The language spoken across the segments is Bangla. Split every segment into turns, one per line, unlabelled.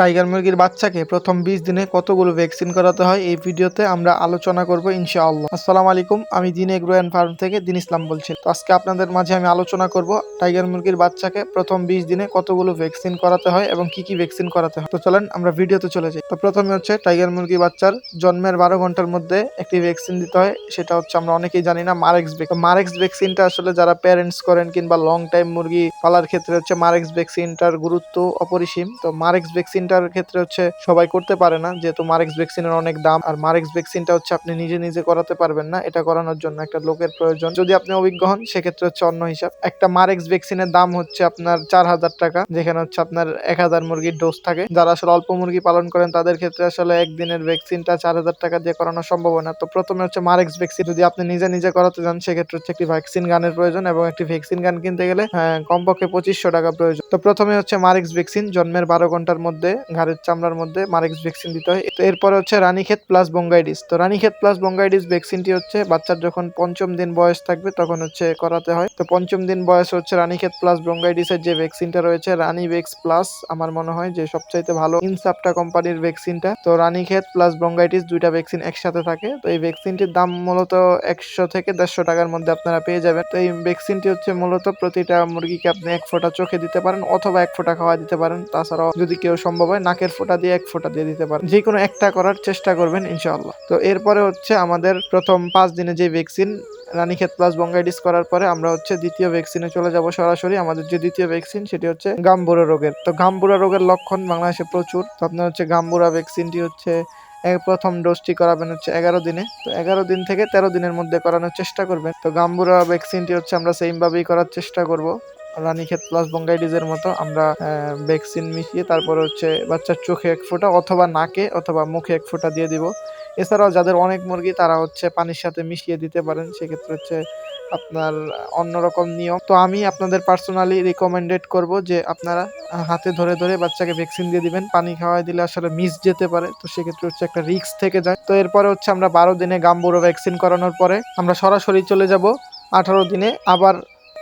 টাইগার মুরগির বাচ্চাকে প্রথম বিশ দিনে কতগুলো ভ্যাকসিন করাতে হয় এই ভিডিওতে আমরা আলোচনা করব ইনশাআল্লাহ। আসসালামু আলাইকুম, আমি দিন এগ্রো অ্যান্ড ফার্ম থেকে দিন ইসলাম বলছি। তো আজকে আপনাদের মাঝে আমি আলোচনা করব টাইগার মুরগির বাচ্চাকে প্রথম বিশ দিনে কতগুলো ভ্যাকসিন করাতে হয় এবং কি কি ভ্যাকসিন করাতে হয়। তো চলেন আমরা ভিডিওতে চলে যাই। তো প্রথমে হচ্ছে টাইগার মুরগি বাচ্চার জন্মের বারো ঘণ্টার মধ্যে একটি ভ্যাকসিন দিতে হয়, সেটা হচ্ছে আমরা অনেকেই জানি না, মারেক্স মারেক্স ভ্যাকসিনটা আসলে যারা প্যারেন্টস করেন কিংবা লং টাইম মুরগি পালার ক্ষেত্রে হচ্ছে মারেক্স ভ্যাকসিনটার গুরুত্ব অপরিসীম। তো মারেক্স ভ্যাকসিনটার ক্ষেত্রে হচ্ছে সবাই করতে পারে না। যেহেতু মারেক্স ভ্যাকসিনের অনেক দাম আর মারেক্স ভ্যাকসিনটা হচ্ছে আপনি নিজে নিজে করাতে পারবেন না। এটা করানোর জন্য একটা লোকের প্রয়োজন। যদি আপনি অভিজ্ঞ হন সেক্ষেত্রে হচ্ছে অন্য হিসাব। একটা মারেক্স ভ্যাকসিনের দাম হচ্ছে আপনার চার হাজার টাকা যেখানে হচ্ছে আপনার এক হাজার মুরগির ডোজ থাকে। যারা আসলে অল্প মুরগি পালন করেন তাদের ক্ষেত্রে আসলে একদিনের ভ্যাকসিনটা চার হাজার টাকা দিয়ে করানো সম্ভব না। তো প্রথমে হচ্ছে মারেক্স ভ্যাকসিন যদি আপনি নিজে নিজে করাতে যান সেক্ষেত্রে হচ্ছে একটি ভ্যাকসিন গানের প্রয়োজন এবং একটি ভ্যাকসিন গান কিনতে গেলে হ্যাঁ, কমপক্ষে পঁচিশশো টাকা প্রয়োজন। তো প্রথমে হচ্ছে মারেক্স ভ্যাকসিন জন্মের বারো ঘণ্টার মধ্যে ঘাড়ের চামড়ার মধ্যে মারেক্স ভ্যাকসিন দিতে হয়। তো এরপরে হচ্ছে রানীক্ষেত প্লাস বঙ্গাইডিস। তো রানীক্ষেত প্লাস বঙ্গাইডিস ভ্যাকসিনটি হচ্ছে বাচ্চার যখন পঞ্চম দিন বয়স থাকবে তখন হচ্ছে করাতে হয়। তো পঞ্চম দিন বয়স হচ্ছে রানীক্ষেত প্লাস বঙ্গাইডিসের যে ভ্যাকসিনটা রয়েছে রানী ভেক্স প্লাস আমার মনে হয় যে সবচাইতে ভালো ইনসাপটা কোম্পানির ভ্যাকসিনটা। তো রানীক্ষেত প্লাস বঙ্গাইটিস দুইটা ভ্যাকসিন একসাথে থাকে। তো এই ভ্যাকসিনটির দাম মূলত একশো থেকে দেড়শো টাকার মধ্যে আপনারা পেয়ে যাবেন। তো এই ভ্যাকসিনটি হচ্ছে মূলত প্রতিটা মুরগিকে আপনি এক ফোঁটা চোখে দিতে পারেন অথবা এক ফোঁটা খাওয়া দিতে পারেন। তাছাড়াও যদি কেউ সম্ভব হয়, নাকের ফোঁটা দিয়ে এক ফোঁটা দিয়ে দিতে পারেন। যে কোনো একটা করার চেষ্টা করবেন, ইনশাআল্লাহ। তো এরপরে হচ্ছে আমাদের প্রথম পাঁচ দিনে যে ভ্যাকসিন, রানীক্ষেত প্লাস বঙ্গাইডিস করার পরে আমরা হচ্ছে দ্বিতীয় ভ্যাকসিনে চলে যাব সরাসরি। আমাদের যে দ্বিতীয় ভ্যাকসিন, সেটি হচ্ছে গাম্বুরা রোগের। তো গাম্বুরা রোগের লক্ষণ বাংলাদেশে প্রচুর। তো আপনার হচ্ছে গাম্বুরা ভ্যাকসিনটি হচ্ছে প্রথম ডোজটি করাবেন হচ্ছে এগারো দিনে। তো এগারো দিন থেকে তেরো দিনের মধ্যে করানোর চেষ্টা করবেন। তো গাম্বুরা ভ্যাকসিনটি হচ্ছে আমরা সেম ভাবেই করার চেষ্টা করব। রানীক্ষেত প্লাস বঙ্গাইডিজের মতো আমরা ভ্যাকসিন মিশিয়ে তারপর হচ্ছে বাচ্চার চোখে এক ফোঁটা অথবা নাকে অথবা মুখে এক ফোঁটা দিয়ে দিব। এছাড়াও যাদের অনেক মুরগি তারা হচ্ছে পানির সাথে মিশিয়ে দিতে পারেন। সেক্ষেত্রে হচ্ছে আপনার অন্যরকম নিয়ম। তো আমি আপনাদের পার্সোনালি রিকমেন্ডেড করব যে আপনারা হাতে ধরে ধরে বাচ্চাকে ভ্যাকসিন দিয়ে দিবেন। পানি খাওয়াই দিলে আসলে মিস যেতে পারে। তো সেক্ষেত্রে হচ্ছে একটা রিস্ক থেকে যায়। তো এরপরে হচ্ছে আমরা বারো দিনে গাম্বুরো ভ্যাকসিন করানোর পরে আমরা সরাসরি চলে যাব। আঠারো দিনে আবার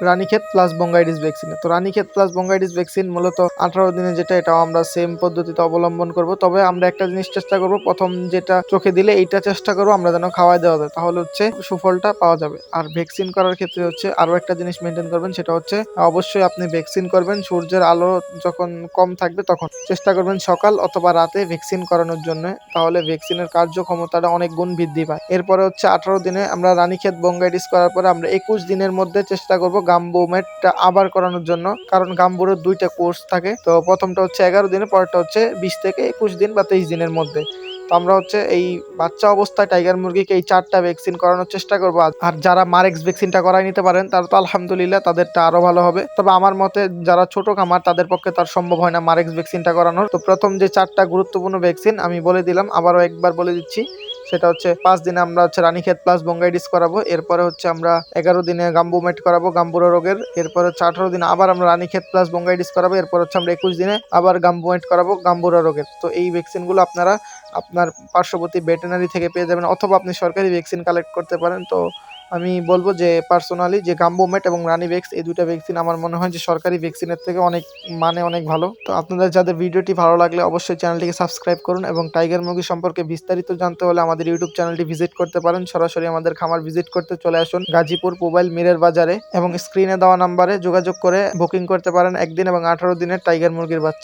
রানীক্ষেত প্লাস বঙ্গাইডিস ভ্যাকসিন তো রানীক্ষেত প্লাস বঙ্গাইডিস ভ্যাকসিন মূলত আঠারো দিনে যেটা, এটাও আমরা সেম পদ্ধতিতে অবলম্বন করব। তবে আমরা একটা জিনিস চেষ্টা করব, প্রথম যেটা চোখে দিলে এইটা চেষ্টা করব, আমরা যেন খাওয়াই দেওয়া যায়। তাহলে হচ্ছে সুফলটা পাওয়া যাবে। আর ভ্যাকসিন করার ক্ষেত্রে হচ্ছে আরও একটা জিনিস মেনটেন করবেন, সেটা হচ্ছে অবশ্যই আপনি ভ্যাকসিন করবেন, সূর্যের আলো যখন কম থাকবে তখন। চেষ্টা করবেন সকাল অথবা রাতে ভ্যাকসিন করানোর জন্য, তাহলে ভ্যাকসিনের কার্যক্ষমতাটা অনেক গুণ বৃদ্ধি পায়। এরপরে হচ্ছে আঠারো দিনে আমরা রানীক্ষেত বঙ্গাইডিস করার পরে আমরা একুশ দিনের মধ্যে চেষ্টা করব গাম্বুমেটটা আবার করানোর জন্য, কারণ গাম্বুরের দুইটা কোর্স থাকে। তো প্রথমটা হচ্ছে এগারো দিনে, পরেরটা হচ্ছে বিশ থেকে একুশ দিন বা তেইশ দিনের মধ্যে। তো আমরা হচ্ছে এই বাচ্চা অবস্থায় টাইগার মুরগিকে এই চারটা ভ্যাকসিন করানোর চেষ্টা করব। আর যারা মারেক্স ভ্যাকসিনটা করাই নিতে পারেন, তারা তো আলহামদুলিল্লাহ তাদেরটা আরও ভালো হবে। তবে আমার মতে যারা ছোট খামার, তাদের পক্ষে তার সম্ভব হয় না মারেক্স ভ্যাকসিনটা করানোর। তো প্রথম যে চারটা গুরুত্বপূর্ণ ভ্যাকসিন আমি বলে দিলাম, আবারও একবার বলে দিচ্ছি। সেটা হচ্ছে পাঁচ দিনে আমরা হচ্ছে রানীক্ষেত প্লাস বঙ্গাইডিস করাবো। এরপরে হচ্ছে আমরা এগারো দিনে গাম্বু মেট করাবো, গাম্বুরা রোগের। এরপর হচ্ছে আঠারো দিনে আবার আমরা রানীক্ষেত প্লাস বঙ্গাইডিস করাবো। এরপর হচ্ছে আমরা একুশ দিনে আবার গাম্বু মেট করাবো, গাম্বুরা রোগের। তো এই ভ্যাকসিনগুলো আপনারা আপনার পার্শ্ববর্তী ভেটেনারি থেকে পেয়ে যাবেন, অথবা আপনি সরকারি ভ্যাকসিন কালেক্ট করতে পারেন। তো আমি বলব যে পার্সোনালি যে গাম্বোমেট এবং রানিভেক্স এই দুটো ভ্যাকসিন আমার মনে হয় যে সরকারি ভ্যাকসিনের থেকে অনেক মানে অনেক ভালো। তো আপনাদের যাদের ভিডিওটি ভালো লাগলে অবশ্যই চ্যানেলটিকে সাবস্ক্রাইব করুন এবং টাইগার মুরগি সম্পর্কে বিস্তারিত জানতে হলে আমাদের ইউটিউব চ্যানেলটি ভিজিট করতে পারেন। সরাসরি আমাদের খামার ভিজিট করতে চলে আসুন গাজীপুর মোবাইল মিরের বাজারে এবং স্ক্রিনে দেওয়া নাম্বারে যোগাযোগ করে বুকিং করতে পারেন একদিন এবং আঠারো দিনের টাইগার মুরগির বাচ্চা।